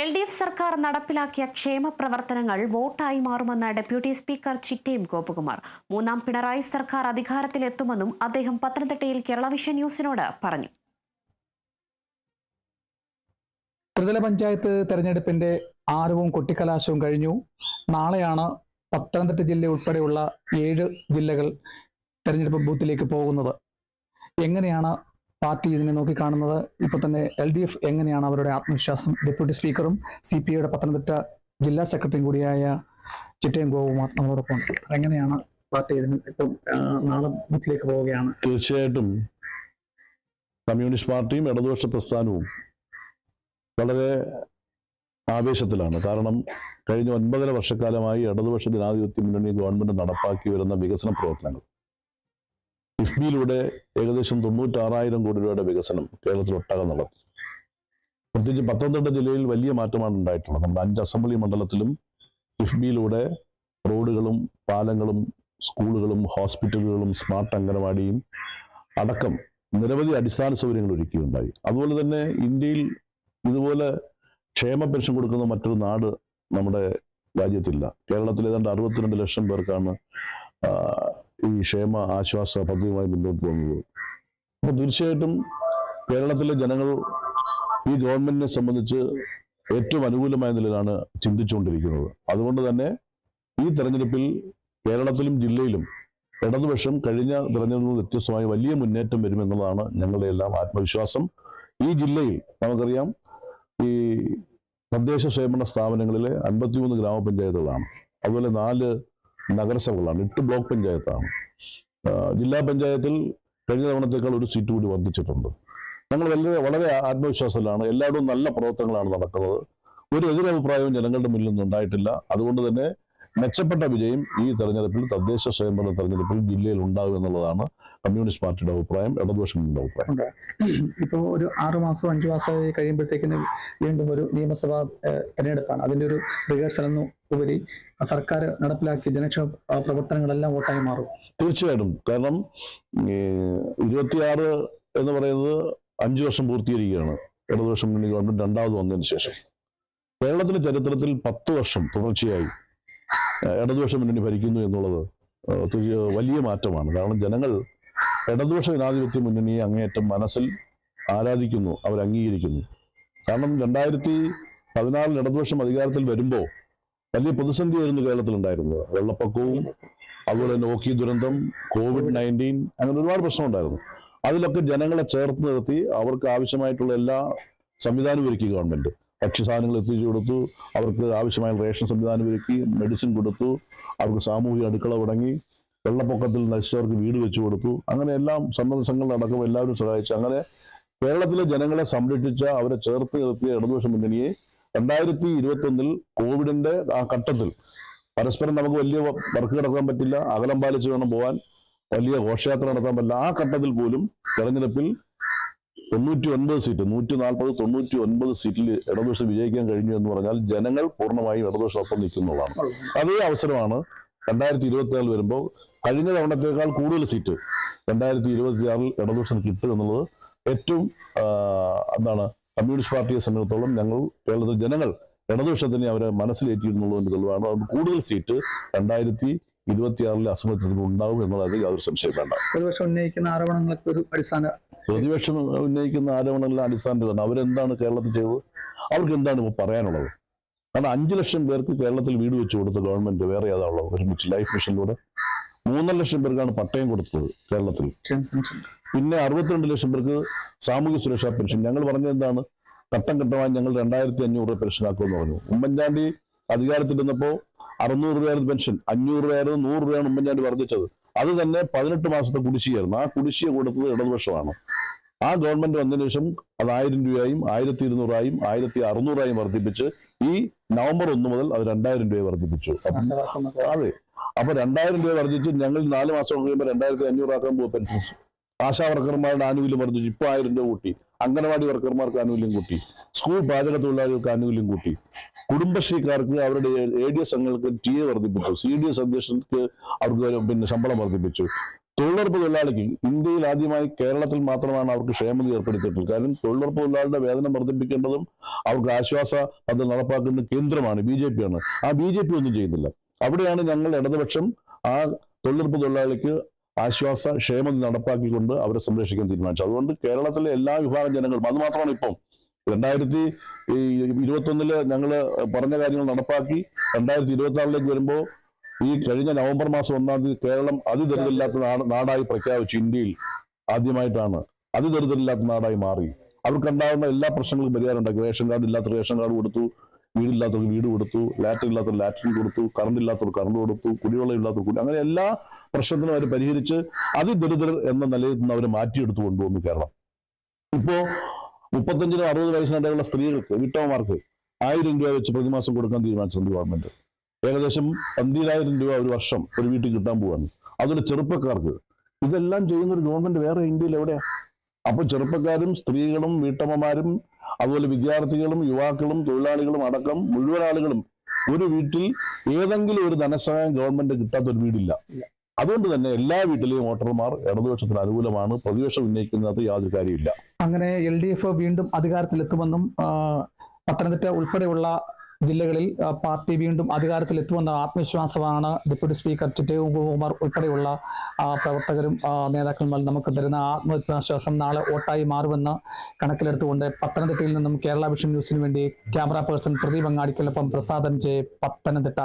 L D F സർക്കാർ നടപ്പിലാക്കിയ ക്ഷേമ പ്രവർത്തനങ്ങൾ വോട്ടായി മാറുമെന്ന് ഡെപ്യൂട്ടി സ്പീക്കർ ചിറ്റേം ഗോപകുമാർ. മൂന്നാം പിണറായി സർക്കാർ അധികാരത്തിലെത്തുമെന്നും അദ്ദേഹം പത്തനംതിട്ടയിൽ കേരളവിഷൻ ന്യൂസിനോട് പറഞ്ഞു. ത്രിതല പഞ്ചായത്ത് തെരഞ്ഞെടുപ്പിന്റെ ആരവും കൊട്ടിക്കലാശവും കഴിഞ്ഞു. നാളെയാണ് പത്തനംതിട്ട ജില്ല ഉൾപ്പെടെയുള്ള ഏഴ് ജില്ലകൾ തെരഞ്ഞെടുപ്പ് ബൂത്തിലേക്ക് പോകുന്നത്. എങ്ങനെയാണ് പാർട്ടി ഇതിനെ നോക്കിക്കാണുന്നത് ഇപ്പൊ തന്നെ എൽ ഡി എഫ് എങ്ങനെയാണ് അവരുടെ ആത്മവിശ്വാസം? ഡെപ്യൂട്ടി സ്പീക്കറും സി പി ഐയുടെ പത്തനംതിട്ട ജില്ലാ സെക്രട്ടറിയും കൂടിയായ ചിറ്റയം ഗോവും നമ്മളോടൊപ്പം എങ്ങനെയാണ് പാർട്ടി ഇതിന് ഇപ്പം നാളെ ബൂത്തിലേക്ക് പോവുകയാണ്? തീർച്ചയായിട്ടും കമ്മ്യൂണിസ്റ്റ് പാർട്ടിയും ഇടതുപക്ഷ പ്രസ്ഥാനവും വളരെ ആവേശത്തിലാണ്. കാരണം കഴിഞ്ഞ ഒൻപതര വർഷക്കാലമായി ഇടതുപക്ഷ ജനാധിപത്യ മുന്നണി ഗവൺമെന്റ് നടപ്പാക്കി വരുന്ന വികസന പ്രവർത്തനങ്ങൾ. കിഫ്ബിയിലൂടെ ഏകദേശം തൊണ്ണൂറ്റാറായിരം കോടി രൂപയുടെ വികസനം കേരളത്തിലൊട്ടാകെ നടത്തി. പ്രത്യേകിച്ച് പത്തനംതിട്ട ജില്ലയിൽ വലിയ മാറ്റമാണ് ഉണ്ടായിട്ടുള്ളത്. നമ്മുടെ അഞ്ച് അസംബ്ലി മണ്ഡലത്തിലും കിഫ്ബിയിലൂടെ റോഡുകളും പാലങ്ങളും സ്കൂളുകളും ഹോസ്പിറ്റലുകളും സ്മാർട്ട് അംഗനവാടിയും അടക്കം നിരവധി അടിസ്ഥാന സൗകര്യങ്ങൾ ഒരുക്കിയുണ്ടായി. അതുപോലെ തന്നെ ഇന്ത്യയിൽ ഇതുപോലെ ക്ഷേമ പെൻഷൻ കൊടുക്കുന്ന മറ്റൊരു നാട് നമ്മുടെ രാജ്യത്തില്ല. കേരളത്തിൽ ഏതാണ്ട് അറുപത്തിരണ്ട് ലക്ഷം പേർക്കാണ് ഈ ക്ഷേമ ആശ്വാസ പദ്ധതിയുമായി മുന്നോട്ട് പോകുന്നത്. അപ്പോൾ തീർച്ചയായിട്ടും കേരളത്തിലെ ജനങ്ങൾ ഈ ഗവൺമെന്റിനെ സംബന്ധിച്ച് ഏറ്റവും അനുകൂലമായ നിലയിലാണ് ചിന്തിച്ചുകൊണ്ടിരിക്കുന്നത്. അതുകൊണ്ട് തന്നെ ഈ തെരഞ്ഞെടുപ്പിൽ കേരളത്തിലും ജില്ലയിലും ഇടതുപക്ഷം കഴിഞ്ഞ തെരഞ്ഞെടുപ്പിൽ വ്യത്യസ്തമായി വലിയ മുന്നേറ്റം വരുമെന്നുള്ളതാണ് ഞങ്ങളുടെ എല്ലാം ആത്മവിശ്വാസം. ഈ ജില്ലയിൽ നമുക്കറിയാം ഈ തദ്ദേശ സ്വയംഭരണ സ്ഥാപനങ്ങളിലെ അൻപത്തിമൂന്ന് ഗ്രാമപഞ്ചായത്തുകളാണ്. അതുപോലെ നാല് നഗരസഭകളാണ്. എട്ട് ബ്ലോക്ക് പഞ്ചായത്താണ്. ജില്ലാ പഞ്ചായത്തിൽ കഴിഞ്ഞ തവണത്തേക്കാൾ ഒരു സീറ്റ് കൂടി വർദ്ധിച്ചിട്ടുണ്ട്. നമ്മൾ വളരെ വളരെ ആത്മവിശ്വാസത്തിലാണ്. എല്ലായിടവും നല്ല പ്രവർത്തനങ്ങളാണ് നടക്കുന്നത്. ഒരു എതിരഭിപ്രായവും ജനങ്ങളുടെ മുന്നിൽ നിന്നും ഉണ്ടായിട്ടില്ല. അതുകൊണ്ട് തന്നെ മെച്ചപ്പെട്ട വിജയം ഈ തെരഞ്ഞെടുപ്പിൽ തദ്ദേശ സ്വയംഭരണ തെരഞ്ഞെടുപ്പിൽ ജില്ലയിൽ ഉണ്ടാകും എന്നുള്ളതാണ് കമ്മ്യൂണിസ്റ്റ് പാർട്ടിയുടെ അഭിപ്രായം ഇടതുപക്ഷങ്ങളുടെ അഭിപ്രായം. ഇപ്പോൾ ഒരു ആറു മാസം അഞ്ചു മാസമായി കഴിയുമ്പോഴത്തേക്കിന് വീണ്ടും ഒരു നിയമസഭാ തെരഞ്ഞെടുപ്പാണ്. അതിന്റെ ഒരു റിഹേഴ്സൽ എന്ന് ഉപരി സർക്കാർ നടപ്പിലാക്കിയ ജനക്ഷേമ പ്രവർത്തനങ്ങളെല്ലാം വോട്ടായി മാറും. തീർച്ചയായിട്ടും. കാരണം ഇരുപത്തിയാറ് എന്ന് പറയുന്നത് അഞ്ചു വർഷം പൂർത്തീകരിക്കുകയാണ്. ഇടതുപക്ഷം മുന്നണി ഗവൺമെന്റ് രണ്ടാമത് വന്നതിന് ശേഷം. കേരളത്തിന്റെ ചരിത്രത്തിൽ പത്ത് വർഷം തുടർച്ചയായി ഇടതുപക്ഷ മുന്നണി ഭരിക്കുന്നു എന്നുള്ളത് വലിയ മാറ്റമാണ്. കാരണം ജനങ്ങൾ ഇടതുപക്ഷ ജനാധിപത്യ മുന്നണിയെ അങ്ങേയറ്റം മനസ്സിൽ ആരാധിക്കുന്നു അവർ അംഗീകരിക്കുന്നു. കാരണം രണ്ടായിരത്തി പതിനാറിൽ ഇടതുപക്ഷം അധികാരത്തിൽ വരുമ്പോൾ വലിയ പ്രതിസന്ധിയായിരുന്നു കേരളത്തിൽ ഉണ്ടായിരുന്നത് വെള്ളപ്പൊക്കവും അതുപോലെ തന്നെ ഓക്കി ദുരന്തം കോവിഡ് നയന്റീൻ അങ്ങനെ ഒരുപാട് പ്രശ്നമുണ്ടായിരുന്നു. അതിലൊക്കെ ജനങ്ങളെ ചേർത്ത് നിർത്തി അവർക്ക് ആവശ്യമായിട്ടുള്ള എല്ലാ സംവിധാനവും ഒരുക്കി ഗവൺമെന്റ്. ഭക്ഷ്യസാധനങ്ങൾ എത്തിച്ചു കൊടുത്തു. അവർക്ക് ആവശ്യമായ റേഷൻ സംവിധാനം ഒരുക്കി മെഡിസിൻ കൊടുത്തു. അവർക്ക് സാമൂഹിക അടുക്കള തുടങ്ങി. വെള്ളപ്പൊക്കത്തിൽ നശിച്ചവർക്ക് വീട് വെച്ചു കൊടുത്തു. അങ്ങനെ എല്ലാം സന്നദ്ധ നടക്കും. എല്ലാവരും സഹായിച്ചു. അങ്ങനെ കേരളത്തിലെ ജനങ്ങളെ സംരക്ഷിച്ച അവരെ ചേർത്ത് നിർത്തിയ ഇടതുപക്ഷ മുന്നണിയെ രണ്ടായിരത്തി ഇരുപത്തി ഒന്നിൽ കോവിഡിന്റെ ആ ഘട്ടത്തിൽ പരസ്പരം നമുക്ക് വലിയ വർക്ക് കിടക്കാൻ പറ്റില്ല. അകലം പാലിച്ച് വേണം പോകാൻ വലിയ ഘോഷയാത്ര നടത്താൻ പറ്റില്ല. ആ ഘട്ടത്തിൽ പോലും തെരഞ്ഞെടുപ്പിൽ തൊണ്ണൂറ്റി ഒൻപത് സീറ്റ് നൂറ്റി നാൽപ്പത് തൊണ്ണൂറ്റി ഒൻപത് സീറ്റിൽ ഇടതുപക്ഷം വിജയിക്കാൻ കഴിഞ്ഞു എന്ന് പറഞ്ഞാൽ ജനങ്ങൾ പൂർണമായും ഇടതുപക്ഷമൊപ്പം നിൽക്കുന്നുള്ളതാണ് അതേ അവസരമാണ് രണ്ടായിരത്തി ഇരുപത്തി ആറിൽ വരുമ്പോൾ കഴിഞ്ഞ തവണത്തേക്കാൾ കൂടുതൽ സീറ്റ് രണ്ടായിരത്തി ഇരുപത്തി ആറിൽ ഇടതുപക്ഷം കിട്ടും എന്നുള്ളത് ഏറ്റവും എന്താണ് കമ്മ്യൂണിസ്റ്റ് പാർട്ടിയെ സംബന്ധിച്ചിടത്തോളം ഞങ്ങൾ കേരളത്തിൽ ജനങ്ങൾ ഇടതുപക്ഷത്തിനെ അവരെ മനസ്സിലേറ്റിയിരുന്നുള്ളതിന്റെ തെളിവാണ്. അതുകൊണ്ട് കൂടുതൽ സീറ്റ് രണ്ടായിരത്തി ഇരുപത്തിയാറിലെ തെരഞ്ഞെടുപ്പ് ഉണ്ടാവും എന്നുള്ളതിൽ യാതൊരു സംശയം വേണ്ട. പ്രതിപക്ഷം ഉന്നയിക്കുന്ന ആരോപണങ്ങൾക്ക് ഒരു അടിസ്ഥാന പ്രതിപക്ഷം ഉന്നയിക്കുന്ന ആരോപണങ്ങളെല്ലാം അടിസ്ഥാനത്തിലാണ്. അവരെന്താണ് കേരളത്തിൽ ചെയ്തത്? അവർക്ക് എന്താണ് ഇപ്പോൾ പറയാനുള്ളത്? കാരണം അഞ്ചു ലക്ഷം പേർക്ക് കേരളത്തിൽ വീട് വെച്ച് കൊടുത്ത ഗവൺമെന്റ് വേറെ ഏതാ ഉള്ളത്? ഒരുമിച്ച് ലൈഫ് മിഷനിലൂടെ മൂന്നര ലക്ഷം പേർക്കാണ് പട്ടയം കൊടുത്തത് കേരളത്തിൽ. പിന്നെ അറുപത്തിരണ്ട് ലക്ഷം പേർക്ക് സാമൂഹ്യ സുരക്ഷാ പെൻഷൻ. ഞങ്ങൾ പറഞ്ഞത് എന്താണ്? ഘട്ടം ഘട്ടമായി ഞങ്ങൾ രണ്ടായിരത്തി അഞ്ഞൂറ് രൂപ പെൻഷൻ ആക്കുമെന്ന് പറഞ്ഞു. ഉമ്മൻചാണ്ടി അധികാരത്തിൽ അധികാരത്തിലിരുന്നപ്പോൾ അറുന്നൂറ് രൂപയായിരുന്നു പെൻഷൻ. അഞ്ഞൂറ് രൂപയായിരുന്നു നൂറ് രൂപയാണ് ഉമ്മൻചാണ്ടി വർദ്ധിച്ചത്. അത് തന്നെ പതിനെട്ട് മാസത്തെ കുടിശ്ശികയായിരുന്നു ആ കുടിശ്ശിക കൊടുത്തത് ഇടതുപക്ഷമാണ്. ആ ഗവൺമെന്റ് വന്നതിന് ശേഷം അത് ആയിരം രൂപയായും ആയിരത്തി ഇരുന്നൂറായും ആയിരത്തി അറുന്നൂറായും വർദ്ധിപ്പിച്ച് ഈ നവംബർ ഒന്ന് മുതൽ അത് രണ്ടായിരം രൂപ വർദ്ധിപ്പിച്ചു. അതെ. അപ്പൊ രണ്ടായിരം രൂപ വർദ്ധിച്ചു ഞങ്ങൾ നാല് മാസം കഴിയുമ്പോൾ രണ്ടായിരത്തി അഞ്ഞൂറാക്കാൻ പോകും പെൻഷൻസ്. ആശാ വർക്കർമാരുടെ ആനുകൂല്യം വർദ്ധിച്ചു. ഇപ്പൊ ആയിരം രൂപ കൂട്ടി. അംഗനവാടി വർക്കർമാർക്ക് ആനുകൂല്യം കൂട്ടി. സ്കൂൾ പാചക തൊഴിലാളികൾക്ക് ആനുകൂല്യം കൂട്ടി. കുടുംബശ്രീക്കാർക്ക് അവരുടെ എ ഡി എസ് അംഗങ്ങൾക്ക് ടി എ വർദ്ധിപ്പിച്ചു. സി ഡി എസ് അധ്യക്ഷർക്ക് അവർക്ക് പിന്നെ ശമ്പളം വർദ്ധിപ്പിച്ചു. തൊഴിലുറപ്പ് തൊഴിലാളിക്ക് ഇന്ത്യയിൽ ആദ്യമായി കേരളത്തിൽ മാത്രമാണ് അവർക്ക് ക്ഷേമത ഏർപ്പെടുത്തിയിട്ടുള്ളത്. കാരണം തൊഴിലുറപ്പ് തൊഴിലാളിയുടെ വേതനം വർദ്ധിപ്പിക്കേണ്ടതും അവർക്ക് ആശ്വാസ പദ്ധതി നടപ്പാക്കുന്ന കേന്ദ്രമാണ് ബി ജെ പി ആണ്. ആ ബി ജെ പി ഒന്നും ചെയ്യുന്നില്ല. അവിടെയാണ് ഞങ്ങൾ ഇടതുപക്ഷം ആ തൊഴിലുറപ്പ് തൊഴിലാളിക്ക് ആശ്വാസ ക്ഷേമം നടപ്പാക്കിക്കൊണ്ട് അവരെ സംരക്ഷിക്കാൻ തീരുമാനിച്ചു അതുകൊണ്ട് കേരളത്തിലെ എല്ലാ വിഭാഗം ജനങ്ങളും അത് മാത്രമാണ് ഇപ്പം രണ്ടായിരത്തി ഇരുപത്തൊന്നിൽ ഞങ്ങൾ പറഞ്ഞ കാര്യങ്ങൾ നടപ്പാക്കി. രണ്ടായിരത്തി ഇരുപത്തി ആറിലേക്ക് വരുമ്പോൾ ഈ കഴിഞ്ഞ നവംബർ മാസം ഒന്നാം തീയതി കേരളം അതിദരിദ്രമില്ലാത്ത നാടായി പ്രഖ്യാപിച്ചു ഇന്ത്യയിൽ ആദ്യമായിട്ടാണ്. അതിദരിദ്രമില്ലാത്ത നാടായി മാറി. അവർക്കുണ്ടാകുന്ന എല്ലാ പ്രശ്നങ്ങളും പരിഹാരം ഉണ്ടാക്കി റേഷൻ കാർഡ് ഇല്ലാത്ത റേഷൻ കാർഡ് കൊടുത്തു വീടില്ലാത്തവർക്ക് വീട് കൊടുത്തു ലാറ്റിൻ ഇല്ലാത്തവർ ലാറ്റിൻ കൊടുത്തു കറണ്ട് ഇല്ലാത്തവർ കറണ്ട് കൊടുത്തു കുടിവെള്ളം ഇല്ലാത്തവർ കുടി അങ്ങനെ എല്ലാ പ്രശ്നത്തിനും അവർ പരിഹരിച്ച് അതിദരിദ്രർ എന്ന നിലയിൽ നിന്ന് അവർ മാറ്റിയെടുത്തു കൊണ്ടുവന്നു കേരളം. ഇപ്പോ മുപ്പത്തഞ്ചിനും അറുപത് വയസ്സിനിടയിലുള്ള സ്ത്രീകൾക്ക് വിട്ടവന്മാർക്ക് ആയിരം രൂപ വെച്ച് പ്രതിമാസം കൊടുക്കാൻ തീരുമാനിച്ചിട്ടുണ്ട് ഗവൺമെന്റ്. ഏകദേശം പന്തിരായിരം രൂപ ഒരു വർഷം ഒരു വീട്ടിൽ കിട്ടാൻ പോവാണ്. അതൊരു ചെറുപ്പക്കാർക്ക്. ഇതെല്ലാം ചെയ്യുന്ന ഒരു ഗവൺമെന്റ് വേറെ ഇന്ത്യയിൽ എവിടെയാ? അപ്പൊ ചെറുപ്പക്കാരും സ്ത്രീകളും വീട്ടമ്മമാരും അതുപോലെ വിദ്യാർത്ഥികളും യുവാക്കളും തൊഴിലാളികളും അടക്കം മുഴുവൻ ആളുകളും ഒരു വീട്ടിൽ ഏതെങ്കിലും ഒരു ധനസഹായം ഗവൺമെന്റ് കിട്ടാത്ത ഒരു വീടില്ല. അതുകൊണ്ട് തന്നെ എല്ലാ വീട്ടിലെയും വോട്ടർമാർ ഇടതുപക്ഷത്തിന് അനുകൂലമാണ്. പ്രതിപക്ഷം ഉന്നയിക്കുന്നത് യാതൊരു കാര്യമില്ല അങ്ങനെ എൽ ഡി എഫ് വീണ്ടും അധികാരത്തിലെത്തുമെന്നും പത്തനംതിട്ട ഉൾപ്പെടെയുള്ള ജില്ലകളിൽ പാർട്ടി വീണ്ടും അധികാരത്തിലെത്തുമെന്ന ആത്മവിശ്വാസമാണ് ഡെപ്യൂട്ടി സ്പീക്കർ ചിറ്റേവും കുമാർ ഉൾപ്പെടെയുള്ള പ്രവർത്തകരും നേതാക്കന്മാരും നമുക്ക് തരുന്ന ആത്മവിശ്വാസം നാളെ വോട്ടായി മാറുമെന്ന് കണക്കിലെടുത്തുകൊണ്ട് പത്തനംതിട്ടയിൽ നിന്നും കേരള വിഷൻ ന്യൂസിന് വേണ്ടി ക്യാമറ പേഴ്സൺ പ്രദീപ് അങ്ങാടിക്കലൊപ്പം പ്രസാദൻ ജെ പത്തനംതിട്ട.